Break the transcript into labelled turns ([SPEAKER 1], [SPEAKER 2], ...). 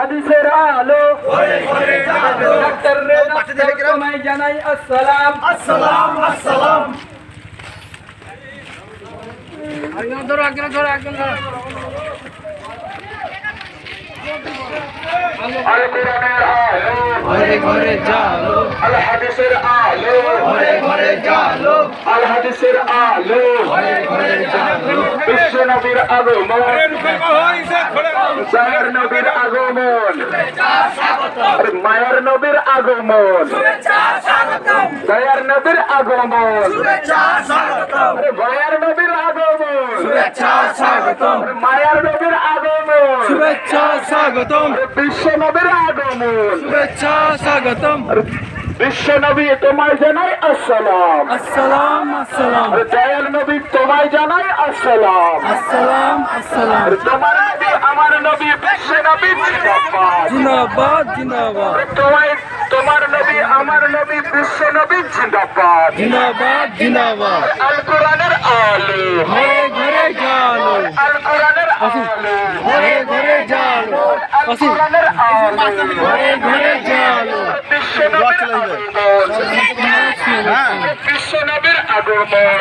[SPEAKER 1] হাদিসের আলো ডাক্তার রে ডাক্তার তোমায় জানাই আসসালাম।
[SPEAKER 2] আসসালাম আসসালাম।
[SPEAKER 1] আল কোরআনের আলো।
[SPEAKER 2] ঘরে ঘরে জালো
[SPEAKER 1] আল। হাদিসের আলো।
[SPEAKER 2] ঘরে ঘরে জালো
[SPEAKER 1] আল। হাদিসের আলো।
[SPEAKER 2] ঘরে ঘরে জালো
[SPEAKER 1] বিশ্ব নবীর আগমন। জাহের নবীর আগমন। মায়ের নবীর আগমন। দয়ার নবীর আগমন আরে ভয়ার নবীর আগমন
[SPEAKER 2] শুভেচ্ছা স্বাগতম।
[SPEAKER 1] মায়ার নবীর আগমন।
[SPEAKER 2] শুভেচ্ছা স্বাগতম।
[SPEAKER 1] বিশ্ব নবীর আগমন।
[SPEAKER 2] শুভেচ্ছা স্বাগতম।
[SPEAKER 1] বিশ্ব নবী তোমায় জানাই আসসালাম।
[SPEAKER 2] আসসালাম আসসালাম।
[SPEAKER 1] আরে দয়াল নবী তোমায় জানাই আসসালাম।
[SPEAKER 2] আসসালাম আসসালাম।
[SPEAKER 1] তোমার নবী আমার নবী বিশ্ব নবী জিন্দাবাদ।
[SPEAKER 2] জিন্দাবাদ জিন্দাবাদ।
[SPEAKER 1] তোমায় তোমার নবী আমার নবী বিশ্ব নবী জিন্দাবাদ।
[SPEAKER 2] জিন্দাবাদ জিন্দাবাদ।
[SPEAKER 1] আল কোরআনের আলো।
[SPEAKER 2] ঘরে ঘরে জালো
[SPEAKER 1] আল কোরআনের আলো
[SPEAKER 2] ঘরে ঘরে জালো
[SPEAKER 1] আল কোরআনের আলো
[SPEAKER 2] ঘরে ঘরে জালো
[SPEAKER 1] বিশ্ব নবীর আগমন